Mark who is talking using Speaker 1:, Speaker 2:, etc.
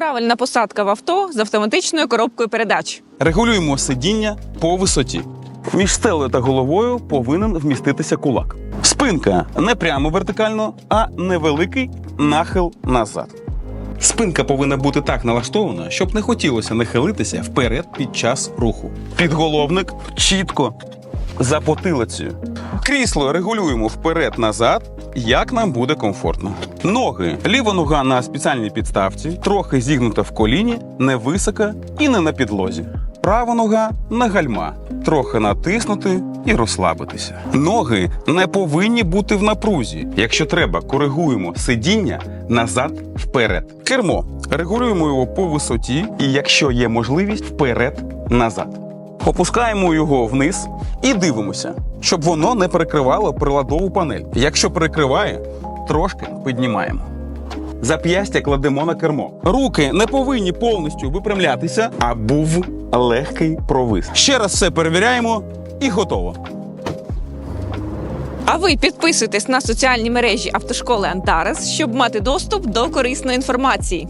Speaker 1: Правильна посадка в авто з автоматичною коробкою передач.
Speaker 2: Регулюємо сидіння по висоті. Між стелею та головою повинен вміститися кулак. Спинка не прямо вертикально, а невеликий нахил назад. Спинка повинна бути так налаштована, щоб не хотілося нахилитися вперед під час руху. Підголовник чітко за потилицею. Крісло регулюємо вперед-назад, як нам буде комфортно. Ноги. Ліва нога на спеціальній підставці, трохи зігнута в коліні, не висока і не на підлозі. Права нога на гальма, трохи натиснути і розслабитися. Ноги не повинні бути в напрузі. Якщо треба, коригуємо сидіння назад вперед. Кермо регулюємо його по висоті, і якщо є можливість, вперед назад. Опускаємо його вниз і дивимося, щоб воно не перекривало приладову панель. Якщо перекриває, трошки піднімаємо. Зап'ястя кладемо на кермо. Руки не повинні повністю випрямлятися, а був легкий провис. Ще раз все перевіряємо і готово.
Speaker 1: А ви підписуйтесь на соціальні мережі автошколи Антарес, щоб мати доступ до корисної інформації.